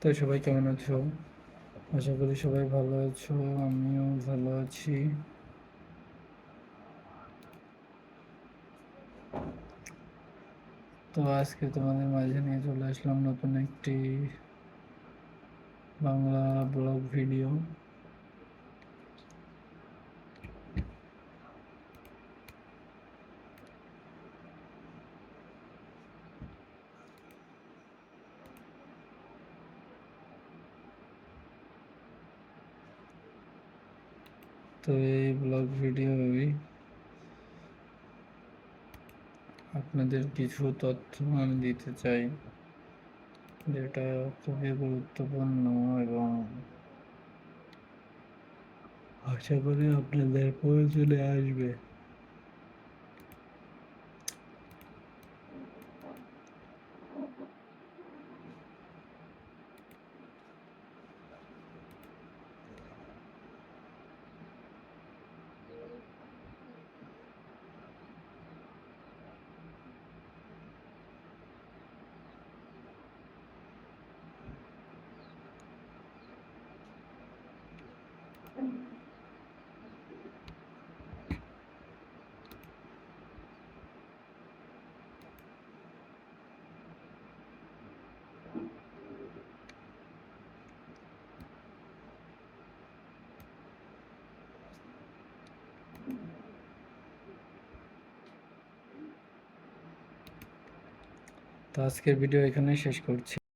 তো সবাই কেমন আছো? আশা করি সবাই ভালো আছো, আমিও ভালো আছি। তো আজকে তোমাদের মাঝে নিয়ে চলে আসলাম নতুন একটি বাংলা ব্লগ ভিডিও। তো এই ব্লগ ভিডিও ভিডিওই আপনাদের কিছু তথ্য আমি দিতে চাই, যেটা খুবই গুরুত্বপূর্ণ এবং আশা করি আপনাদের প্রয়োজনে আসবে। তো আজকের ভিডিও এখানেই শেষ করছি।